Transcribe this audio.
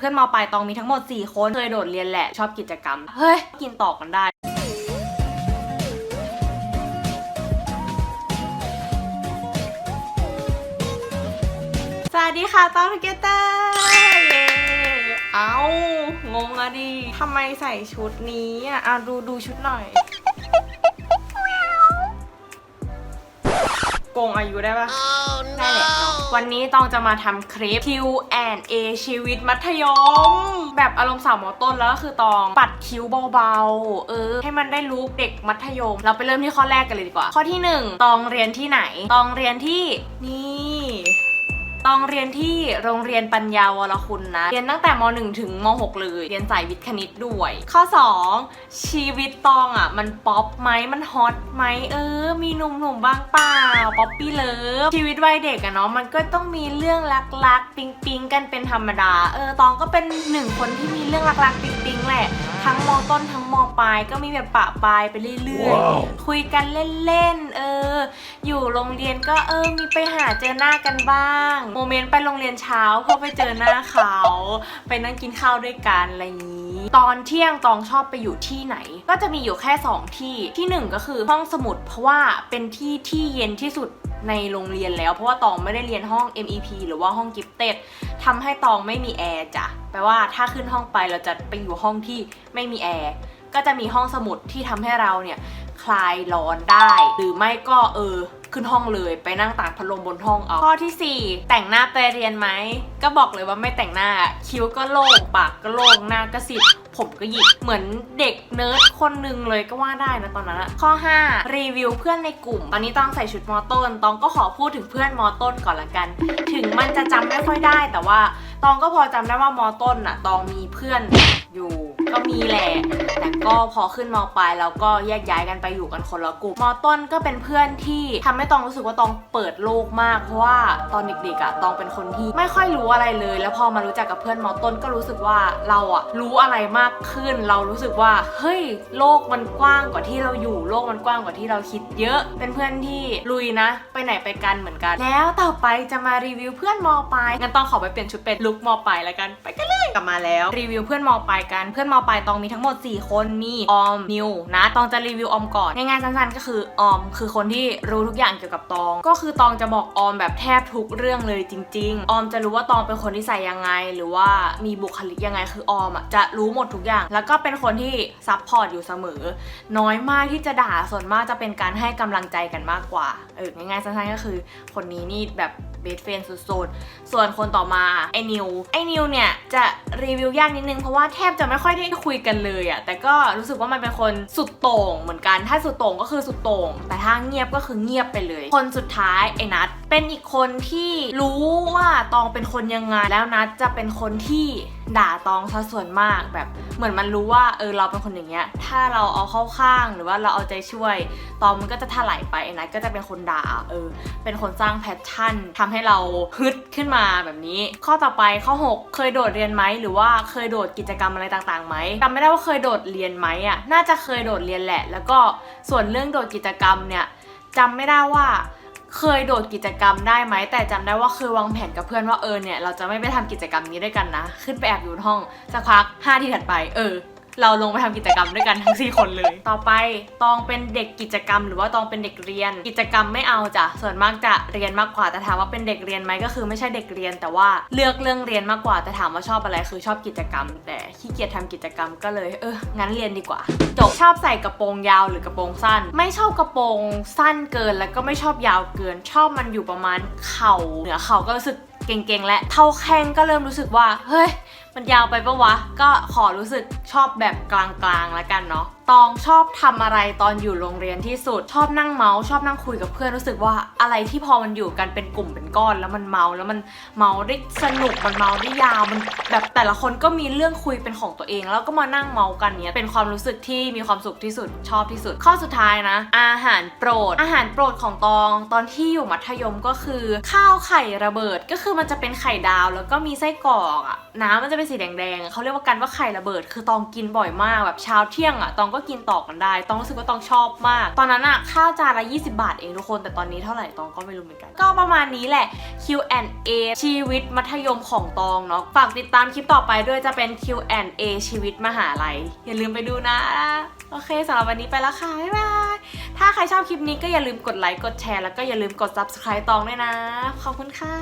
เพื่อนมปลายตองมีทั้งหมด 4 คนเคยโดดเรียนแหละชอบกิจกรรม เฮ้ย กินต่อกันได้สวัสดีค่ะตอนเกเตอร์เย้เอ้างงอะดิทำไมใส่ชุดนี้อะอะดูดูชุดหน่อย งอายุได้ปะได้แหละเนาะวันนี้ตองจะมาทำคลิป Q&A ชีวิตมัธยม แบบอารมณ์สาวมอต้นแล้วก็คือตองปัดคิ้วเบาๆ เออ ให้มันได้รู้เด็กมัธยม เราไปเริ่มที่ข้อแรกกันเลยดีกว่า ข้อที่ 1 ตองเรียนที่ไหน ตองเรียนที่นี่ ต้องเรียนที่โรงเรียนปัญญาวรคุณนะ เรียนตั้งแต่ม 1 ถึงม 6 เลย เรียนสายวิทย์คณิตด้วย ข้อ 2 ชีวิตตองอะ มันป๊อปไหมมันฮอตไหมเออ มีหนุ่มๆบ้างเปล่าป๊อปปี้เลิฟชีวิตวัยเด็กอะเนาะมันก็ต้องมีเรื่องรักๆปิ๊งๆกันเป็นธรรมดา เออตองก็เป็นหนึ่งคนที่มีเรื่องรักๆปิ๊งๆแหละทั้งมต้นทั้งมปลายก็มีแบบปะปลายไปเรื่อยๆคุยกันเล่นๆ เออ อยู่โรงเรียนก็เออมีไปหาเจอหน้ากันบ้าง โมเมนต์ไปโรงเรียนเช้าพอไปเจอหน้าเขา ไปนั่งกินข้าวด้วยกันอะไรอย่างนี้ ตอนเที่ยงตองชอบไปอยู่ที่ไหน ก็จะมีอยู่แค่ 2 ที่ที่หนึ่งก็คือห้องสมุดเพราะว่าเป็นที่ที่เย็นที่สุดในโรงเรียนแล้ว เพราะว่าตองไม่ได้เรียนห้อง MEP หรือว่าห้องกิฟเต็ดทำให้ตองไม่มีแอร์จ้ะแปลว่าถ้าขึ้นห้องไปเราจะไปอยู่ห้องที่ไม่มีแอร์ก็จะมีห้องสมุดที่ทำให้เราเนี่ย คลายร้อนได้ หรือไม่ก็เออขึ้นห้องเลยไปนั่งตากพัดลมบนห้องเอาข้อที่ 4 แต่งหน้าไปเรียนไหม ก็บอกเลยว่าไม่แต่งหน้าคิ้วก็โล่งปากก็โล่งหน้าก็สิบผมก็หยิกเหมือนเด็กเนิร์ดคนหนึ่งเลยก็ว่าได้นะตอนนั้นอะข้อ 5 รีวิวเพื่อนในกลุ่ม ตอนนี้ต้องใส่ชุดมอต้น ตองก็ขอพูดถึงเพื่อนมอต้นก่อนละกัน ถึงมันจะจำไม่ค่อยได้ แต่ว่าตองก็พอจำได้ว่ามอต้นอะตองมีเพื่อนอยู่ ก็มีแหละ แต่ก็พอขึ้นมปลายแล้วก็แยกย้ายกันไปอยู่กันคนละกลุ่มมต้นก็เป็นเพื่อนที่ทำให้ตองรู้สึกว่าตองเปิดโลกมากเพราะว่าตอนเด็กๆอะตองเป็นคนที่ไม่ค่อยรู้อะไรเลย แล้วพอมารู้จักกับเพื่อนมต้นก็รู้สึกว่าเราอะรู้อะไรมากขึ้น เรารู้สึกว่าเฮ้ยโลกมันกว้างกว่าที่เราอยู่โลกมันกว้างกว่าที่เราคิดเยอะ เป็นเพื่อนที่ลุยนะ ไปไหนไปกันเหมือนกัน แล้วต่อไปจะมารีวิวเพื่อนมปลายงั้นต้องขอไปเปลี่ยนชุดเป็นลุคมปลายแล้วกันไปกันเลยกลับมาแล้ว รีวิวเพื่อนมปลายกันเพื่อนมปลายตองมีทั้งหมด 4 คนมีออมนิวนะตองจะรีวิวออมก่อนง่ายๆสั้นๆ ก็คือออมคือคนที่รู้ทุกอย่างเกี่ยวกับตอง ก็คือตองจะบอกออมแบบแทบทุกเรื่องเลยจริง ๆ ออมจะรู้ว่าตองเป็นคนที่ใส่ยังไง หรือว่ามีบุคลิกยังไงคือออมอะจะรู้หมดทุกอย่าง แล้วก็เป็นคนที่ซัพพอร์ตอยู่เสมอ น้อยมากที่จะด่าส่วนมากจะเป็นการให้กำลังใจกันมากกว่าเออง่ายๆสั้นๆก็คือ คนนี้นี่แบบเบสเฟนสุดๆ ส่วนคนต่อมาไอนิวไอนิวเนี่ยจะรีวิวยากนิดนึงเพราะว่าแทบจะไม่ค่อยได้คุยกันเลยอะแต่ก็รู้สึกว่ามันเป็นคนสุดโต่งเหมือนกัน ถ้าสุดโต่งก็คือสุดโต่ง แต่ถ้าเงียบก็คือเงียบไปเลย คนสุดท้ายไอ้นัทเป็นอีกคนที่รู้ว่าตองเป็นคนยังไงแล้วนัทจะเป็นคนที่ ด่าตองซะส่วนมากแบบเหมือนมันรู้ว่าเออเราเป็นคนอย่างเงี้ย ถ้าเราเอาเข้าข้างหรือว่าเราเอาใจช่วย ตองมันก็จะถลายไปไนัทก็จะเป็นคนด่าเออเป็นคนสร้างแพทเทิร์นทำให้เราฮึดขึ้นมาแบบนี้ ข้อต่อไปข้อ 6 เคยโดดเรียนไหมหรือว่าเคยโดดกิจกรรมอะไรต่างๆไหมจำไม่ได้ว่าเคยโดดเรียนไหมอะน่าจะเคยโดดเรียนแหละ แล้วก็ส่วนเรื่องโดดกิจกรรมเนี่ยจำไม่ได้ว่า เคยโดดกิจกรรมได้ไหม แต่จำได้ว่าเคยวางแผนกับเพื่อนว่าเออเนี่ยเราจะไม่ไปทำกิจกรรมนี้ด้วยกันนะ ขึ้นไปแอบอยู่ห้องสักพัก5ที่ถัดไป เออ เราลงไปทำกิจกรรมด้วยกันทั้ง 4 คนเลย ต่อไปตองเป็นเด็กกิจกรรม หรือว่าตองเป็นเด็กเรียน กิจกรรมไม่เอาจ้ะส่วนมากจะเรียนมากกว่าแต่ถามว่าเป็นเด็กเรียนไหมก็คือไม่ใช่เด็กเรียน แต่ว่าเลือกเรื่องเรียนมากกว่าแต่ถามว่าชอบอะไรคือชอบกิจกรรม แต่ขี้เกียจทำกิจกรรมก็เลยเอองั้นเรียนดีกว่าจบชอบใส่กระโปรงยาวหรือกระโปรงสั้น ไม่ชอบกระโปรงสั้นเกินแล้วก็ไม่ชอบยาวเกิน ชอบมันอยู่ประมาณเข่าเหนือเข่าก็รู้สึก เก่งๆ และเท่าแข้งก็เริ่มรู้สึกว่า เฮ้ย มันยาวไปปะวะ ก็ขอรู้สึกชอบแบบกลางๆ แล้วกันเนาะ ตองชอบทำอะไรตอนอยู่โรงเรียนที่สุด ชอบนั่งเมาส์ชอบนั่งคุยกับเพื่อนรู้สึกว่าอะไรที่พอมันอยู่กันเป็นกลุ่มเป็นก้อน แล้วมันเมาแล้วมันเมาได้สนุกมันเมาได้ยาวมันแบบแต่ละคนก็มีเรื่องคุยเป็นของตัวเอง แล้วก็มานั่งเมากันเนี้ยเป็นความรู้สึกที่มีความสุขที่สุดชอบที่สุด ข้อสุดท้ายนะ อาหารโปรด อาหารโปรดของตอง ตอนที่อยู่มัธยมก็คือ ข้าวไข่ระเบิดก็คือมันจะเป็นไข่ดาว แล้วก็มีไส้กรอกอะน้ำมันจะเป็นสีแดงๆเขาเรียกว่ากันว่าไข่ระเบิด คือตองกินบ่อยมากแบบเช้าเที่ยงอะตองก็ก็กินต่อกันได้ ต้องรู้สึกว่าต้องชอบมาก ตอนนั้นอะข้าวจานละ 20 บาทเองทุกคน แต่ตอนนี้เท่าไหร่ตองก็ไม่รู้เหมือนกัน ก็ประมาณนี้แหละ Q&A ชีวิตมัธยมของตองเนาะ ฝากติดตามคลิปต่อไปด้วยจะเป็น Q&A ชีวิตมหาลัย อย่าลืมไปดูนะ โอเคสำหรับวันนี้ไปแล้วค่ะ บ๊ายบาย ถ้าใครชอบคลิปนี้ก็อย่าลืมกดไลค์ กดแชร์ แล้วก็อย่าลืมกด subscribe ตองด้วยนะ ขอบคุณค่ะ